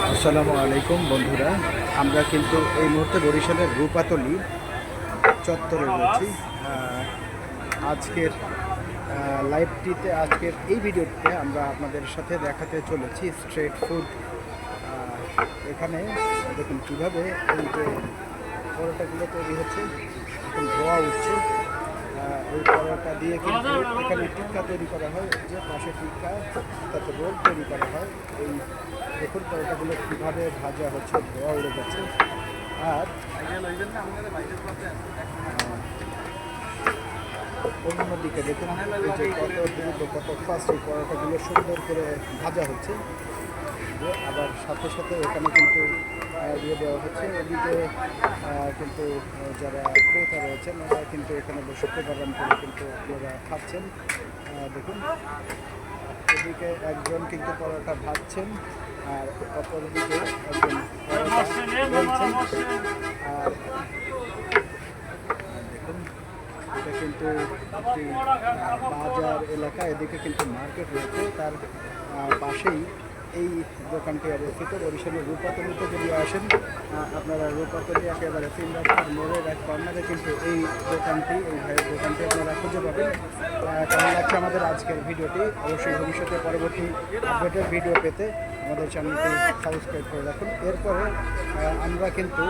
আসসালামু আলাইকুম বন্ধুরা। আমরা কিন্তু এই মুহূর্তে বরিশালের রূপাতলি চত্বরে রয়েছি। আজকের লাইভটিতে আজকের এই ভিডিওতে আমরা আপনাদের সাথে দেখাতে চলেছি স্ট্রিট ফুড এখানে দেখুন কীভাবে এই যে পরোটাগুলো তৈরি হচ্ছে ধোয়া উঠছে। আহ, এই পরোটা দিয়ে কিন্তু এখানে টিক্কা তৈরি করা হয় যে পাশে টিক্কা তাতে রোল তৈরি করা হয়। এই দেখুন পরোটাগুলো কীভাবে ভাজা হচ্ছে ধোয়া উড়ে যাচ্ছে আর অন্যদিকে দেখুন কত দ্রুত কত ফাস্ট এই পরোটাগুলো সুন্দর করে ভাজা হচ্ছে। যে আবার সাথে সাথে এখানে কিন্তু দিয়ে দেওয়া হচ্ছে। এদিকে কিন্তু যারা ক্রেতা রয়েছেন, ওরা কিন্তু এখানে বসে প্রদান করে কিন্তু ওরা খাচ্ছেন। দেখুন। এদিকে একজন কিন্তু পরোটা ভাবছেন আর অপরদিকে একজন আর এটা কিন্তু বাজার এলাকা। এদিকে কিন্তু মার্কেট রয়েছে, তার পাশেই এই দোকানটি অবস্থিত। বরিশালের রূপাতলিতে যদি আসেন আপনারা রূপাতলি একেবারে তিন রাস্তার মোড়ের এক কর্নারে কিন্তু এই দোকানটি, এই ভাইয়ের দোকানটি আপনারা খুঁজে পাবেন। কেমন লাগছে আমাদের আজকের ভিডিওটি? অবশ্যই ভবিষ্যতে পরবর্তী আপডেটের ভিডিও পেতে আমাদের চ্যানেলটি সাবস্ক্রাইব করে রাখুন। এরপরে আমরা কিন্তু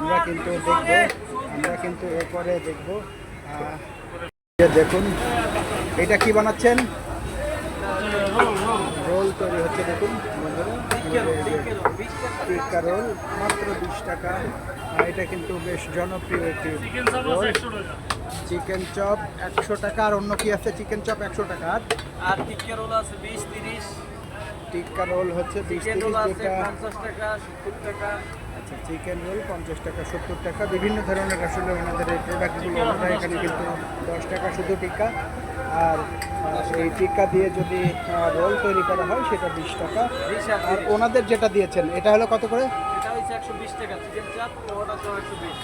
আমরা কিন্তু দেখব, আমরা কিন্তু এরপরে দেখব দেখুন, এটা কি বানাচ্ছেন? হচ্ছে দেখুন টিক্কা রোল মাত্র বিশ টাকা। আর এটা কিন্তু বেশ জনপ্রিয় একটি চিকেন চপ একশো টাকা। আর অন্য কি আছে? চিকেন চপ একশো টাকা। আর টিক্কা রোল আছে বিশ তিরিশ। টিক্কা রোল হচ্ছে বিশ তিরিশ আছে পঞ্চাশ টাকা সত্তর টাকা। আচ্ছা চিকেন রোল পঞ্চাশ টাকা সত্তর টাকা। বিভিন্ন ধরনের আসলে ওনাদের এই প্রোডাক্টগুলো ওনারা এখানে কিন্তু দশ টাকা শুধু টিক্কা। আর এই টিক্কা দিয়ে যদি রোল তৈরি করা হয় সেটা বিশ টাকা। আর ওনাদের যেটা দিয়েছেন এটা হলো কত করে? একশো বিশ টাকা। চিকেন চাপ পরোটা সহ একশো বিশ?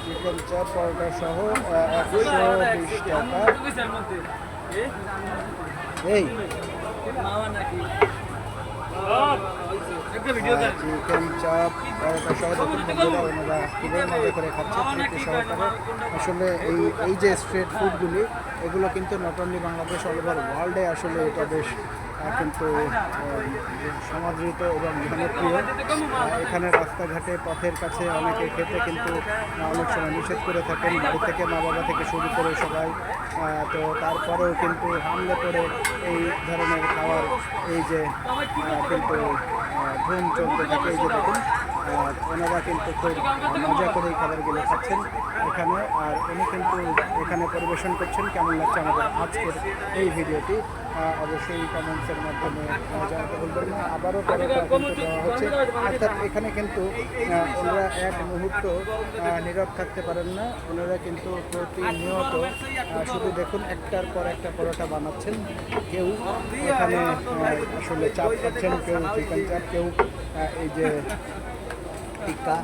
এই। মামা নাকি একটা ভিডিও দেন চিকেন চপ পরোটা সহ বন্ধুরা ওনারা খুবই মজা করে খাচ্ছে তৃপ্তি সহকারে আসলে এই এই যে স্ট্রিট ফুডগুলি এগুলো কিন্তু not only Bangladesh all over ওয়ার্ল্ডে আসলে এটা বেশ কিন্তু সমাদৃত এবং জনপ্রিয়। এখানে রাস্তাঘাটে পথের কাছে অনেকে খেতে কিন্তু অনেক সময় নিষেধ করে থাকেন। বাড়ি থেকে মা বাবা থেকে শুরু করে সবাই তো তারপরেও কিন্তু হামলে পড়ে এই ধরনের খাবার এই যে কিন্তু ধুম চলতে থাকে। এই যে দেখুন ওনারা কিন্তু খুব মজা করে এই খাবারগুলো খাচ্ছেন এখানে। আর উনি কিন্তু এখানে পরিবেশন করছেন। কেমন লাগছে আমাদের আজকের এই ভিডিওটি? অবশ্যই কমেন্টসের মাধ্যমে জানাতে বলবেন আবারও পরোটা হচ্ছে। অর্থাৎ এখানে কিন্তু ওনারা এক মুহূর্ত নীরব থাকতে পারেন না। ওনারা কিন্তু প্রতিনিয়ত শুধু দেখুন একটার পর একটা পরোটা বানাচ্ছেন। কেউ এখানে আসলে চাপ খাচ্ছেন কেউ চিকেন চাপ কেউ এই যে টিক্কা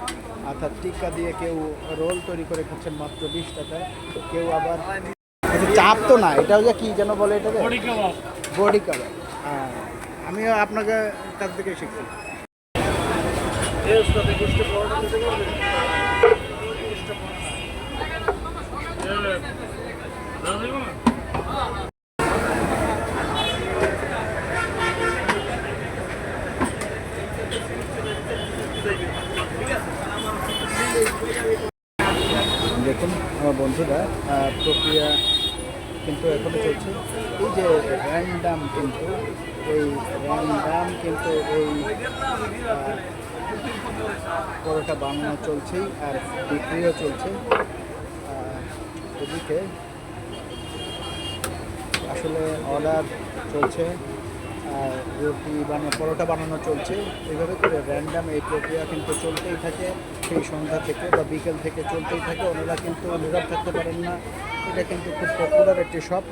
অর্থাৎ টিক্কা দিয়ে কেউ রোল তৈরি করে খাচ্ছেন মাত্র বিশ টাকা কেউ আবার আচ্ছা, চাপ তো না এটা যে কি যেন বলে এটা বডি কাবাব হ্যাঁ আমিও আপনাকে তার থেকে শিখছি। দেখুন আমার বন্ধুরা প্রক্রিয়া কিন্তু এখনও চলছে। এই যে র্যান্ডাম কিন্তু, এই র্যান্ডাম কিন্তু এই পরোটা বানানো চলছেই আর বিক্রিও চলছে। এদিকে আসলে অর্ডার চলছে। রুটি বানানো, পরোটা বানানো চলছে। এইভাবে করে র্যান্ডাম এই প্রক্রিয়া কিন্তু চলতেই থাকে, সেই সন্ধ্যা থেকে বা বিকেল থেকে চলতেই থাকে। ওনারা কিন্তু নীরব থাকতে পারেন না। এটা কিন্তু খুব পপুলার একটি শপ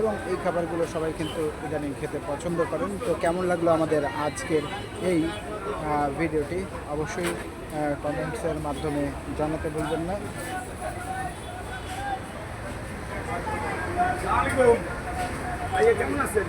এবং এই খাবারগুলো সবাই কিন্তু ইদানিং খেতে পছন্দ করেন। তো কেমন লাগল আমাদের আজকের এই ভিডিওটি? অবশ্যই কমেন্টসের মাধ্যমে জানাতে বলবেন না। কেমন আছেন?